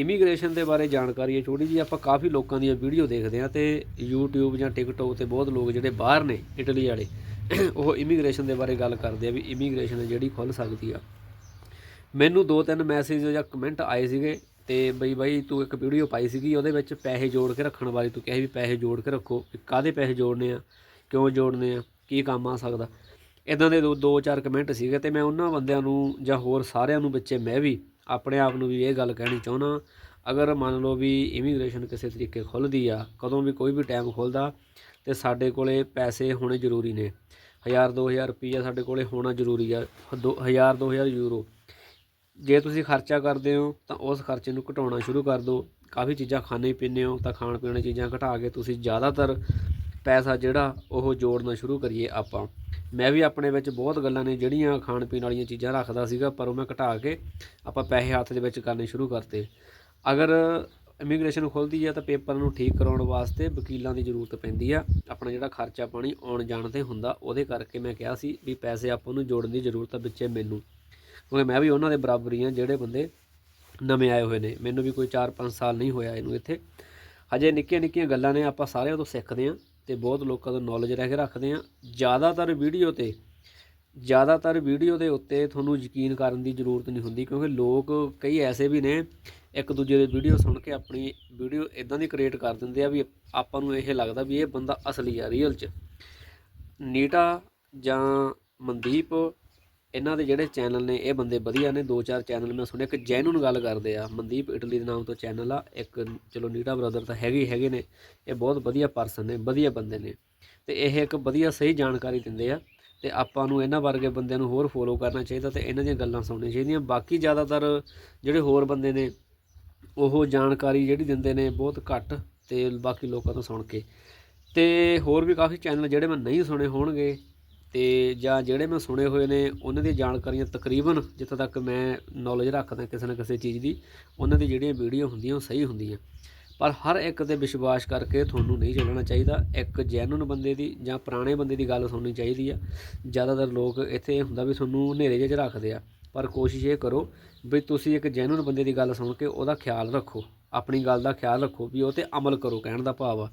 Immigration ਦੇ ਬਾਰੇ ਜਾਣਕਾਰੀ ਹੈ ਛੋਟੀ ਜੀ, ਆਪਾਂ ਕਾਫੀ ਲੋਕਾਂ ਦੀਆਂ ਵੀਡੀਓ ਦੇਖਦੇ ਆ ਤੇ YouTube ਜਾਂ TikTok ਤੇ ਬਹੁਤ ਲੋਕ ਜਿਹੜੇ ਬਾਹਰ ਨੇ ਇਟਲੀ ਵਾਲੇ, ਉਹ ਇਮੀਗ੍ਰੇਸ਼ਨ ਦੇ ਬਾਰੇ ਗੱਲ ਕਰਦੇ ਆ ਵੀ ਇਮੀਗ੍ਰੇਸ਼ਨ ਜਿਹੜੀ ਖੁੱਲ ਸਕਦੀ ਆ। ਮੈਨੂੰ ਦੋ ਤਿੰਨ ਮੈਸੇਜ ਜਾਂ ਕਮੈਂਟ ਆਏ ਸੀਗੇ ਤੇ ਬਈ, ਬਾਈ ਤੂੰ ਇੱਕ ਵੀਡੀਓ ਪਾਈ ਸੀਗੀ, ਉਹਦੇ ਵਿੱਚ ਪੈਸੇ ਜੋੜ ਕੇ ਰੱਖਣ ਬਾਰੇ ਤੂੰ ਕਿਹਾ ਵੀ ਪੈਸੇ ਜੋੜ ਕੇ ਰੱਖੋ, ਵੀ ਕਾਹਦੇ ਪੈਸੇ ਜੋੜਨੇ ਆ, ਕਿਉਂ ਜੋੜਨੇ ਆ, ਕੀ ਕੰਮ ਆ ਸਕਦਾ। ਇਦਾਂ ਦੇ ਦੋ ਦੋ ਚਾਰ ਕਮੈਂਟ ਸੀਗੇ ਤੇ ਮੈਂ ਉਹਨਾਂ ਬੰਦਿਆਂ ਨੂੰ ਜਾਂ ਹੋਰ ਸਾਰਿਆਂ ਨੂੰ ਬੱਚੇ ਮੈਂ ਵੀ ਆਪਣੇ ਆਪ ਨੂੰ ਵੀ ਇਹ ਗੱਲ ਕਹਿਣੀ ਚਾਹੁੰਦਾ ਅਗਰ ਮੰਨ ਲਓ ਵੀ ਇਮੀਗ੍ਰੇਸ਼ਨ ਕਿਸੇ ਤਰੀਕੇ ਖੁੱਲ੍ਹਦੀ ਆ, ਕਦੋਂ ਵੀ ਕੋਈ ਵੀ ਟਾਈਮ ਖੁੱਲਦਾ, ਤੇ ਸਾਡੇ ਕੋਲ ਪੈਸੇ ਹੋਣੇ ਜ਼ਰੂਰੀ ਨੇ। ਹਜ਼ਾਰ, ਦੋ ਹਜ਼ਾਰ ਰੁਪਈਆ ਸਾਡੇ ਕੋਲ ਹੋਣਾ ਜ਼ਰੂਰੀ ਆ, ਦੋ, ਹਜ਼ਾਰ ਦੋ ਹਜ਼ਾਰ ਯੂਰੋ। ਜੇ ਤੁਸੀਂ ਖਰਚਾ ਕਰਦੇ ਹੋ, ਤਾਂ ਉਸ ਖਰਚੇ ਨੂੰ ਘਟਾਉਣਾ ਸ਼ੁਰੂ ਕਰ ਦਿਓ ਕਾਫੀ ਚੀਜ਼ਾਂ ਖਾਣੇ ਪੀਂਦੇ ਹੋ ਤਾਂ ਖਾਣ ਪੀਣ ਦੀਆਂ ਚੀਜ਼ਾਂ ਘਟਾ ਕੇ ਤੁਸੀਂ ਜ਼ਿਆਦਾਤਰ ਪੈਸਾ ਜਿਹੜਾ ਉਹ ਜੋੜਨਾ ਸ਼ੁਰੂ ਕਰੀਏ ਆਪਾਂ। ਮੈਂ ਵੀ ਆਪਣੇ ਵਿੱਚ ਬਹੁਤ ਗੱਲਾਂ ਨੇ, ਜਿਹੜੀਆਂ ਖਾਣ ਪੀਣ ਵਾਲੀਆਂ ਚੀਜ਼ਾਂ ਰੱਖਦਾ ਸੀਗਾ, ਪਰ ਉਹ ਮੈਂ ਘਟਾ ਕੇ ਆਪਾਂ ਪੈਸੇ ਹੱਥ ਦੇ ਵਿੱਚ ਕਰਨੇ ਸ਼ੁਰੂ ਕਰਤੇ। ਅਗਰ ਇਮੀਗ੍ਰੇਸ਼ਨ ਖੁੱਲਦੀ ਹੈ ਤਾਂ ਪੇਪਰ ਨੂੰ ਠੀਕ ਕਰਾਉਣ ਵਾਸਤੇ ਵਕੀਲਾਂ ਦੀ ਜ਼ਰੂਰਤ ਪੈਂਦੀ ਆ। ਆਪਣਾ ਜਿਹੜਾ ਖਰਚਾ ਪਾਣੀ ਆਉਣ ਜਾਣ ਤੇ ਹੁੰਦਾ, ਉਹਦੇ ਕਰਕੇ ਮੈਂ ਕਿਹਾ ਸੀ ਵੀ ਪੈਸੇ ਆਪਾਂ ਨੂੰ ਜੋੜਨ ਦੀ ਜ਼ਰੂਰਤ ਆ ਵਿੱਚੇ ਮੈਨੂੰ। ਕਿਉਂਕਿ ਮੈਂ ਵੀ ਉਹਨਾਂ ਦੇ ਬਰਾਬਰੀ ਹੀ ਹਾਂ ਜਿਹੜੇ ਬੰਦੇ ਨਵੇਂ ਆਏ ਹੋਏ ਨੇ। ਮੈਨੂੰ ਵੀ ਕੋਈ 4-5 ਸਾਲ ਨਹੀਂ ਹੋਇਆ ਇਹਨੂੰ ਇੱਥੇ। ਹਜੇ ਨਿੱਕੀਆਂ ਨਿੱਕੀਆਂ ਗੱਲਾਂ ਨੇ, ਆਪਾਂ ਸਾਰਿਆਂ ਤੋਂ ਸਿੱਖਦੇ ਹਾਂ ਤੇ ਬਹੁਤ ਲੋਕਾਂ ਤੋਂ ਨੌਲੇਜ ਰਹਿ ਕੇ ਰੱਖਦੇ ਹਾਂ। ਜ਼ਿਆਦਾਤਰ ਵੀਡੀਓ ਤੇ, ਜ਼ਿਆਦਾਤਰ ਵੀਡੀਓ ਦੇ ਉੱਤੇ ਤੁਹਾਨੂੰ ਯਕੀਨ ਕਰਨ ਦੀ ਜ਼ਰੂਰਤ ਨਹੀਂ ਹੁੰਦੀ ਕਿਉਂਕਿ ਲੋਕ ਕਈ ਐਸੇ ਵੀ ਨੇ, ਇੱਕ ਦੂਜੇ ਦੇ ਵੀਡੀਓ ਸੁਣ ਕੇ ਆਪਣੀ ਵੀਡੀਓ ਇਦਾਂ ਦੀ ਕ੍ਰੀਏਟ ਕਰ ਦਿੰਦੇ ਆ ਵੀ ਆਪਾਂ ਨੂੰ ਇਹ ਲੱਗਦਾ ਵੀ ਇਹ ਬੰਦਾ ਅਸਲੀ ਆ ਰੀਅਲ 'ਚ। ਨੀਟਾ ਜਾਂ ਮਨਦੀਪ ਇਹਨਾਂ ਦੇ ਜਿਹੜੇ ਚੈਨਲ ਨੇ, ਇਹ ਬੰਦੇ ਵਧੀਆ ਨੇ, ਦੋ ਚਾਰ ਚੈਨਲ ਮੈਂ ਸੁਣਿਆ, ਇੱਕ ਜੈਨੂਨ ਗੱਲ ਕਰਦੇ ਆ, ਮਨਦੀਪ ਇਟਲੀ ਦੇ ਨਾਮ ਤੋਂ ਚੈਨਲ ਆ, ਇੱਕ ਚਲੋ ਨੀਟਾ ਬ੍ਰਦਰ ਤਾਂ ਹੈਗੇ ਹੀ ਹੈਗੇ ਨੇ, ਇਹ ਬਹੁਤ ਵਧੀਆ ਪਰਸਨ ਨੇ, ਵਧੀਆ ਬੰਦੇ ਨੇ, ਤੇ ਇਹ ਇੱਕ ਵਧੀਆ ਸਹੀ ਜਾਣਕਾਰੀ ਦਿੰਦੇ ਆ, ਤੇ ਆਪਾਂ ਨੂੰ ਇਹਨਾਂ ਵਰਗੇ ਬੰਦਿਆਂ ਨੂੰ ਹੋਰ ਫੋਲੋ ਕਰਨਾ ਚਾਹੀਦਾ ਤੇ ਇਹਨਾਂ ਦੀਆਂ ਗੱਲਾਂ ਸੁਣਨੀਆਂ ਚਾਹੀਦੀਆਂ, ਬਾਕੀ ਜ਼ਿਆਦਾਤਰ ਜਿਹੜੇ ਹੋਰ ਬੰਦੇ ਨੇ, ਉਹ ਜਾਣਕਾਰੀ ਜਿਹੜੀ ਦਿੰਦੇ ਨੇ ਬਹੁਤ ਘੱਟ, ਤੇ ਬਾਕੀ ਲੋਕਾਂ ਤੋਂ ਸੁਣ ਕੇ, ਤੇ ਹੋਰ ਵੀ ਕਾਫੀ ਚੈਨਲ ਜਿਹੜੇ ਮੈਂ ਨਹੀਂ ਸੁਣੇ ਹੋਣਗੇ ਤੇ ਜਾਂ ਜਿਹੜੇ ਮੈਂ ਸੁਣੇ ਹੋਏ ਨੇ, ਉਹਨਾਂ ਦੀਆਂ ਜਾਣਕਾਰੀਆਂ ਤਕਰੀਬਨ ਜਿੱਥੋਂ ਤੱਕ ਮੈਂ ਨੌਲੇਜ ਰੱਖਦਾ ਕਿਸੇ ਨਾ ਕਿਸੇ ਚੀਜ਼ ਦੀ, ਉਹਨਾਂ ਦੀ ਜਿਹੜੀਆਂ ਵੀਡੀਓ ਹੁੰਦੀਆਂ, ਉਹ ਸਹੀ ਹੁੰਦੀਆਂ। ਪਰ ਹਰ ਇੱਕ ਤੇ ਵਿਸ਼ਵਾਸ ਕਰਕੇ ਤੁਹਾਨੂੰ ਨਹੀਂ ਚੱਲਣਾ ਚਾਹੀਦਾ। ਇੱਕ ਜੈਨੂਨ ਬੰਦੇ ਦੀ ਜਾਂ ਪੁਰਾਣੇ ਬੰਦੇ ਦੀ ਗੱਲ ਸੁਣਨੀ ਚਾਹੀਦੀ ਆ। ਜ਼ਿਆਦਾਤਰ ਲੋਕ ਇੱਥੇ ਇਹ ਹੁੰਦਾ ਵੀ ਤੁਹਾਨੂੰ ਹਨੇਰੇ ਜਿਹੇ 'ਚ ਰੱਖਦੇ ਆ। ਪਰ ਕੋਸ਼ਿਸ਼ ਇਹ ਕਰੋ ਵੀ ਤੁਸੀਂ ਇੱਕ ਜੈਨੂਨ ਬੰਦੇ ਦੀ ਗੱਲ ਸੁਣ ਕੇ ਉਹਦਾ ਖਿਆਲ ਰੱਖੋ। ਆਪਣੀ ਗੱਲ ਦਾ ਖਿਆਲ ਰੱਖੋ ਵੀ ਉਹ ਤੇ ਅਮਲ ਕਰੋ, ਕਹਿਣ ਦਾ ਭਾਵ ਆ।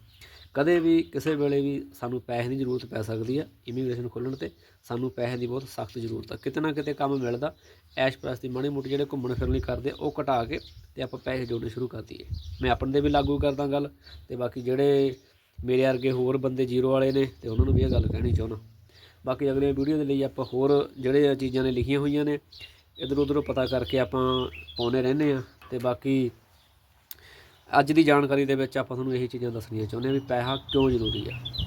ਕਦੇ ਵੀ ਕਿਸੇ ਵੇਲੇ ਵੀ ਸਾਨੂੰ ਪੈਸੇ ਦੀ ਜ਼ਰੂਰਤ ਪੈ ਸਕਦੀ ਆ ਇਮੀਗ੍ਰੇਸ਼ਨ ਖੋਲ੍ਹਣ ਤੇ, ਸਾਨੂੰ ਪੈਸੇ ਦੀ ਬਹੁਤ ਸਖਤ ਜ਼ਰੂਰਤ ਆ। ਕਿਤੇ ਨਾ ਕਿਤੇ ਕੰਮ ਮਿਲਦਾ, ਐਸ਼ ਪ੍ਰਸਤੀ ਮਾੜੀ ਮੋਟੀ ਜਿਹੜੇ ਘੁੰਮਣ ਫਿਰਨ ਲਈ ਕਰਦੇ ਉਹ ਘਟਾ ਕੇ ਤੇ ਆਪਾਂ ਪੈਸੇ ਜੋੜਨੇ ਸ਼ੁਰੂ ਕਰ ਦਈਏ। ਮੈਂ ਆਪਣੇ ਤੇ ਵੀ ਲਾਗੂ ਕਰਦਾ ਗੱਲ ਤੇ ਬਾਕੀ ਜਿਹੜੇ ਮੇਰੇ ਵਰਗੇ ਹੋਰ ਬੰਦੇ ਜ਼ੀਰੋ ਵਾਲੇ ਨੇ ਤੇ ਉਹਨਾਂ ਨੂੰ ਵੀ ਇਹ ਗੱਲ ਕਹਿਣੀ ਚਾਹੁੰਦਾ। ਬਾਕੀ ਅਗਲੇ ਵੀਡੀਓ ਦੇ ਲਈ ਆਪਾਂ ਹੋਰ ਜਿਹੜੇ ਚੀਜ਼ਾਂ ਨੇ ਲਿਖੀਆਂ ਹੋਈਆਂ ਨੇ, ਇਧਰ ਉਧਰੋਂ ਪਤਾ ਕਰਕੇ ਆਪਾਂ ਪਾਉਨੇ ਰਹਿੰਦੇ ਆ ਤੇ ਬਾਕੀ ਅੱਜ ਦੀ ਜਾਣਕਾਰੀ ਦੇ ਵਿੱਚ ਆਪਾਂ ਤੁਹਾਨੂੰ ਇਹੀ ਚੀਜ਼ਾਂ ਦੱਸਣੀਆਂ ਚਾਹੁੰਦੇ ਆ ਵੀ ਪੈਸਾ ਕਿਉਂ ਜ਼ਰੂਰੀ ਆ